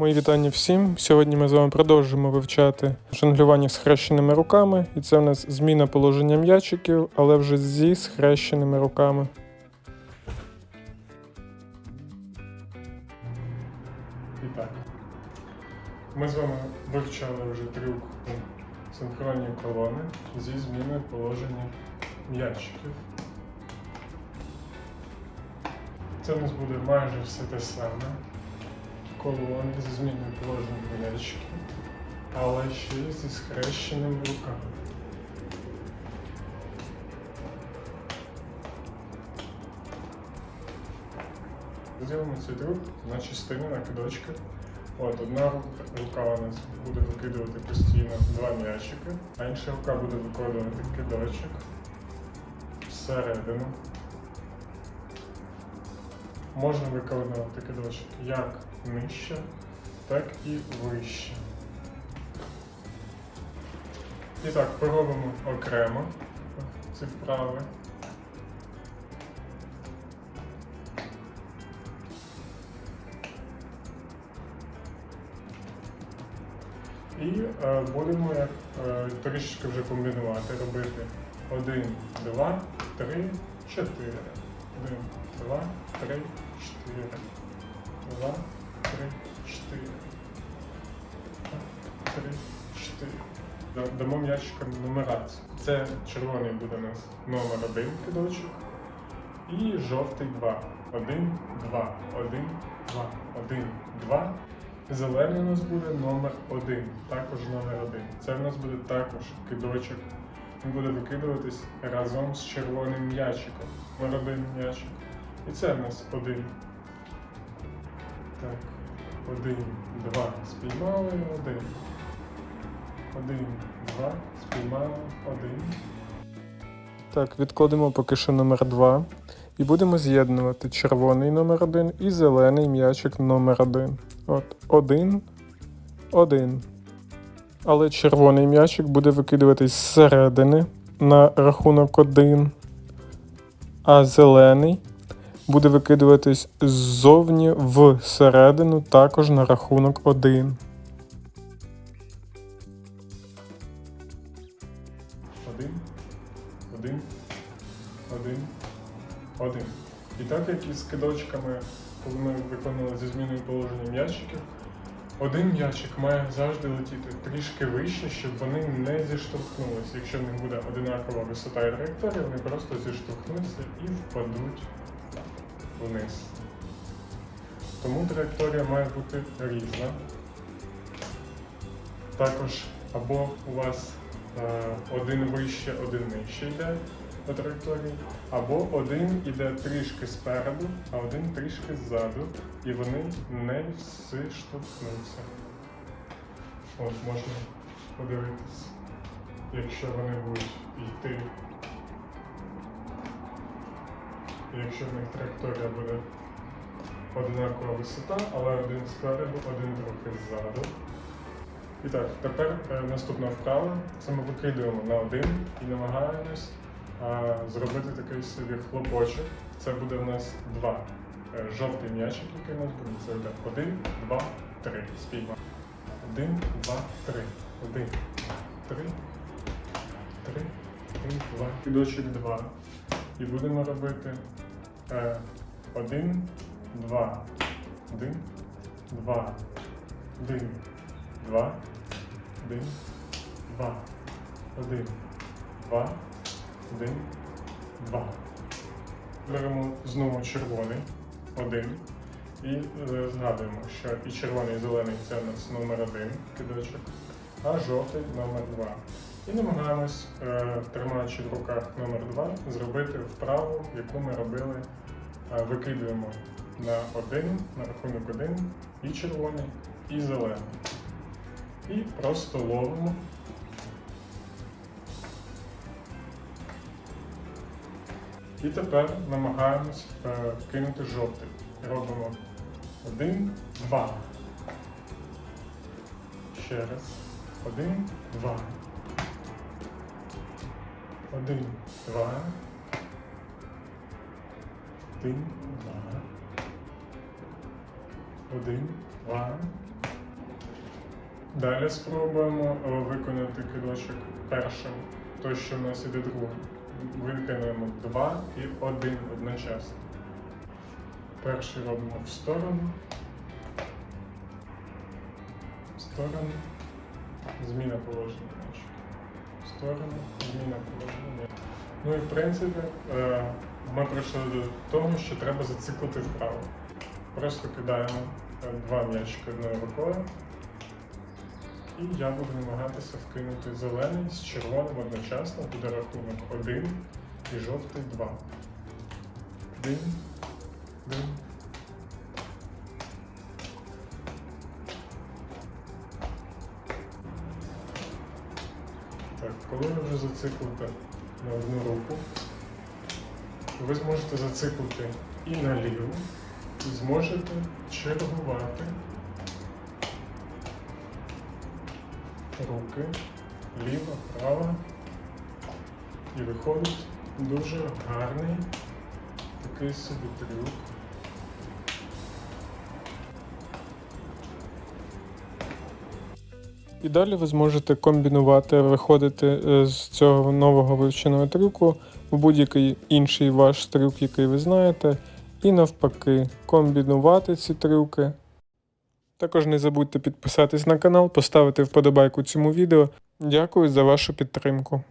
Мої вітання всім. Сьогодні ми з вами продовжимо вивчати жонглювання схрещеними руками, і це у нас зміна положення м'ячиків, але вже зі схрещеними руками. І так. Ми з вами вивчали вже трюк синхронні колони зі зміною положення м'ячиків. Це у нас буде майже все те саме. Колони зі зміною положення м'ячиків, але ще зі схрещеними руками. Розділимо цей трюк на частини на кидочки. От, одна рука у нас буде викидувати постійно два м'ячики, а інша рука буде виконувати кидочок всередину. Можна виконувати кидочок як нижче, так і вище. І так, поробимо окремо ці вправи. І е, будемо е, трішки вже комбінувати, робити 1, 2, 3, 4. 1, 2, 3, 4. 2, 3, 4. 3, 4. Да- Дамо м'ячикам нумерацію. Це червоний буде у нас номер 1 кидочок. І жовтий 2. 1, 2, 1, 2, 1, 2. Зелений у нас буде номер 1, також номер 1. Це в нас буде також кидочок. Буде викидуватись разом з червоним м'ячиком. 1 м'ячик. І це в нас 1. Так. 1, 2. Спіймали 1. 1, 2. Спіймали 1. Так, відкладемо поки що номер 2. І будемо з'єднувати червоний номер 1 і зелений м'ячик номер 1. От, 1, 1. Але червоний м'ячик буде викидуватись зсередини на рахунок 1. А зелений буде викидуватись ззовні всередину також на рахунок 1. Один, один, один, один. І так як із кидочками, коли ми виконували зі зміною положення м'ячиків, один м'ячик має завжди летіти трішки вище, щоб вони не зіштовхнулися. Якщо в них буде одинакова висота і траєкторія, вони просто зіштовхнуться і впадуть вниз. Тому траєкторія має бути різна. Також або у вас е, один вище, один нижче йде по траєкторії, або один іде трішки спереду, а один трішки ззаду, і вони не всі штовхнуться. От можна подивитись, якщо вони будуть йти. Якщо в них траєкторія буде одинакова висота, але один спереду, один трохи ззаду. І так, тепер е, наступна вправа. Це ми викидуємо на один і намагаємось зробити такий собі хлопочок. Це буде в нас два. Е, жовтий м'ячик, який у нас буде. Це буде один, два, три. Спійма. Один, два, три. Один, три, три, один, два. Кидочок два. І будемо робити е, один, два, один, два, один, два, один, два, один, два, один, два. Беремо знову червоний, один. І е, згадуємо, що і червоний, і зелений це у нас номер один кидочок, а жовтий номер два. І намагаємось, е, тримаючи в руках номер два, зробити вправу, яку ми робили, е, викидуємо на один, на рахунок один, і червоний, і зелений. І просто ловимо. І тепер намагаємось е, кинути жовтий. Робимо один, два. Ще раз. Один, два. Один, два. Один, два. Один, два. Далі спробуємо е, виконати кидочок першим, той, що в нас іде другим. Виконуємо два і один одночасно. Перший робимо в сторону. В сторону. Зміна положення. В сторону, зміна положення. Ну і в принципі, е, ми прийшли до того, що треба зациклити вправо. Просто кидаємо е, два м'ячики одною рукою. І я буду намагатися вкинути зелений з червоним одночасно, буде рахунок один і жовтий два. Один, один. Так, коли ви вже зациклите на одну руку, ви зможете зациклити і на ліву, і зможете чергувати руки, ліва, права. І виходить дуже гарний такий собі трюк. І далі ви зможете комбінувати, виходити е, з цього нового вивченого трюку в будь-який інший ваш трюк, який ви знаєте, і навпаки, комбінувати ці трюки. Також не забудьте підписатись на канал, поставити вподобайку цьому відео. Дякую за вашу підтримку.